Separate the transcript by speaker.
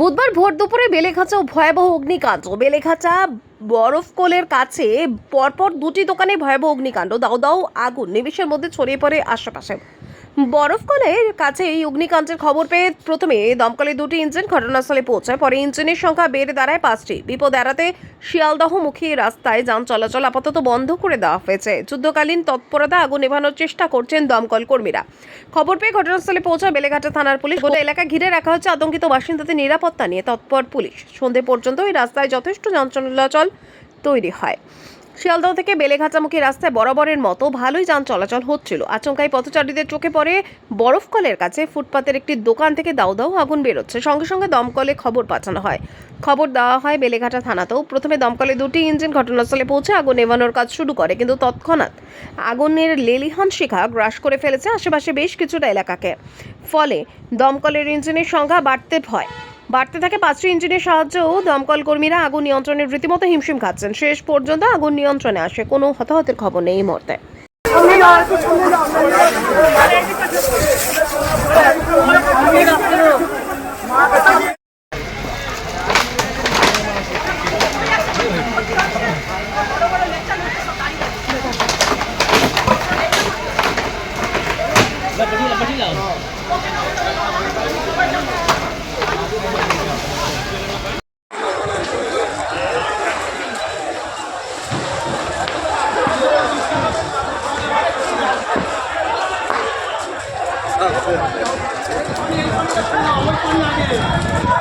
Speaker 1: বুধবার ভোর দুপুরে বেলেঘাচা ভয়াবহ অগ্নিকাণ্ড। বেলেঘাচা বরফকোলের কাছে পরপর দুটি দোকানে ভয়াবহ অগ্নিকাণ্ড। দাও দাও, আগুন। নিমিষের মধ্যে ছড়িয়ে পড়ে আশেপাশে। বরফকলের কাছে এই অগ্নিকাণ্ডের খবর পেয়ে প্রথমে দমকলে দুটি ইঞ্জিন ঘটনাস্থলে পৌঁছায়। পরে ইঞ্জিনের সংখ্যা বেড়ে দাঁড়ায় পাঁচটি। বিপদ এড়াতে শিয়ালদহমুখী রাস্তায় যান চলাচল আপাতত বন্ধ করে দেওয়া হয়েছে। যুদ্ধকালীন তৎপরতা আগুন নেভানোর চেষ্টা করছেন দমকল কর্মীরা। খবর পেয়ে ঘটনাস্থলে পৌঁছায় বেলেঘাটা থানার পুলিশ। গোটা এলাকা ঘিরে রাখা হচ্ছে আতঙ্কিত বাসিন্দাদের নিরাপত্তা নিয়ে। তৎপর পুলিশ। সন্ধে পর্যন্ত এই রাস্তায় যথেষ্ট যান চলাচল তৈরি হয়। শিয়ালদহ থেকে বেলেঘাচামুখী রাস্তায় বরাবরের মতো ভালোই যান চলাচল হচ্ছিল। আচমকাই পথচারীদের চোখে পড়ে বরফকলের কাছে ফুটপাতের একটি দোকান থেকে দাউ দাউ আগুন বেরোচ্ছে। সঙ্গে সঙ্গে দমকলে খবর পাঠানো হয়। খবর দেওয়া হয় বেলেঘাটা থানাতেও। প্রথমে দমকলে দুটি ইঞ্জিন ঘটনাস্থলে পৌঁছে আগুন নেভানোর কাজ শুরু করে, কিন্তু তৎক্ষণাৎ আগুনের লেলিহান শিখা গ্রাস করে ফেলেছে আশেপাশে বেশ কিছুটা এলাকাকে। ফলে দমকলের ইঞ্জিনের সংখ্যা বাড়তে হয় বাড়তে থাকে পাঁচটি ইঞ্জিনের সাহায্যেও দমকল কর্মীরা আগুন নিয়ন্ত্রণের রীতিমতো হিমশিম খাচ্ছেন। শেষ পর্যন্ত আগুন নিয়ন্ত্রণে আসে, কোনো হতাহতের খবর নেই এই মুহূর্তে। লাগে।